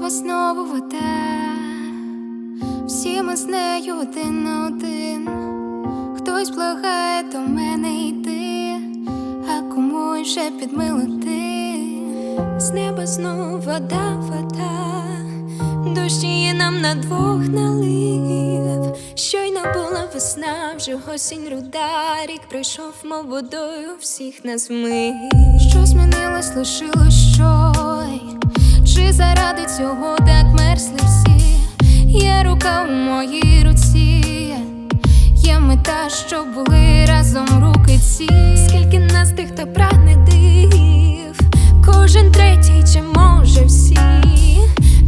тебе знову веде, всі ми з нею один на один, хтось благає до мене йти, а кому вже підмилити, з неба знов вода, вода, дощі нам на двох налив, щойно була весна, вже осінь руда, рік прийшов, мов водою всіх нас вмив. Що змінилось, лишилось що. Чи заради цього так мерзли всі? Є рука у моїй руці, є мета, щоб були разом руки ці. Скільки нас тих, хто прагне див, кожен третій, чи може всі.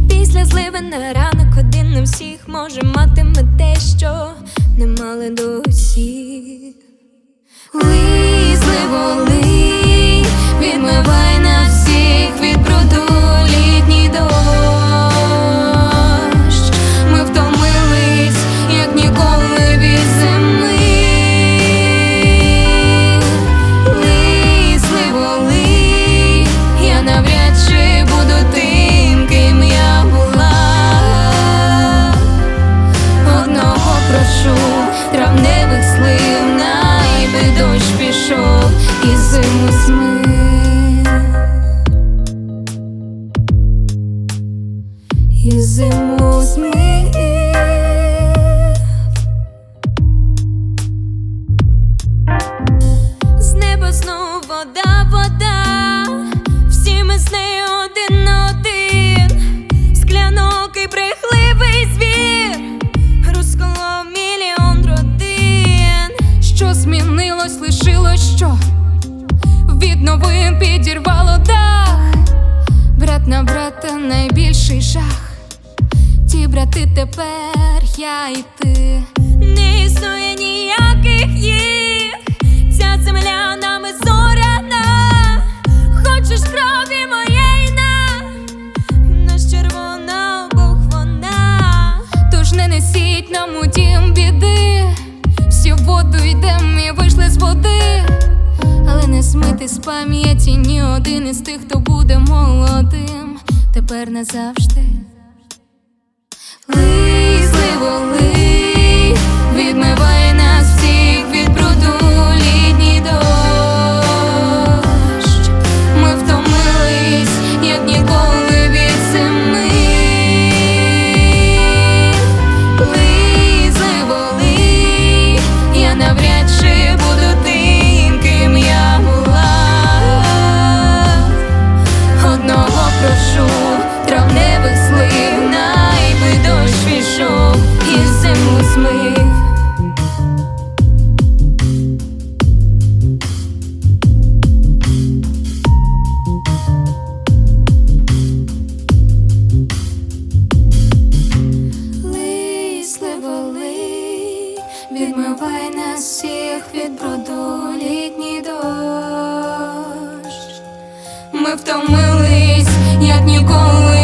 Після зливи на ранок один не всіх може матиме те, що не мали до всіх. Слив, найби дощ пішов і зиму змив. І зиму змив. Брата найбільший жах. Ті брати тепер я і ти. Не існує ніяких їх. Ця земля нами зоряна. Хочеш крові моєї на наш червона вона. Тож не несіть нам у дім біди. Всі в воду йдем і вийшли з води. Але не змити з пам'яті ні один із тих, хто буде молодим. Тепер назавжди. Лий, зливо, лий, відмивай відмивай нас всіх від бруду літній дощ. Ми втомились, як ніколи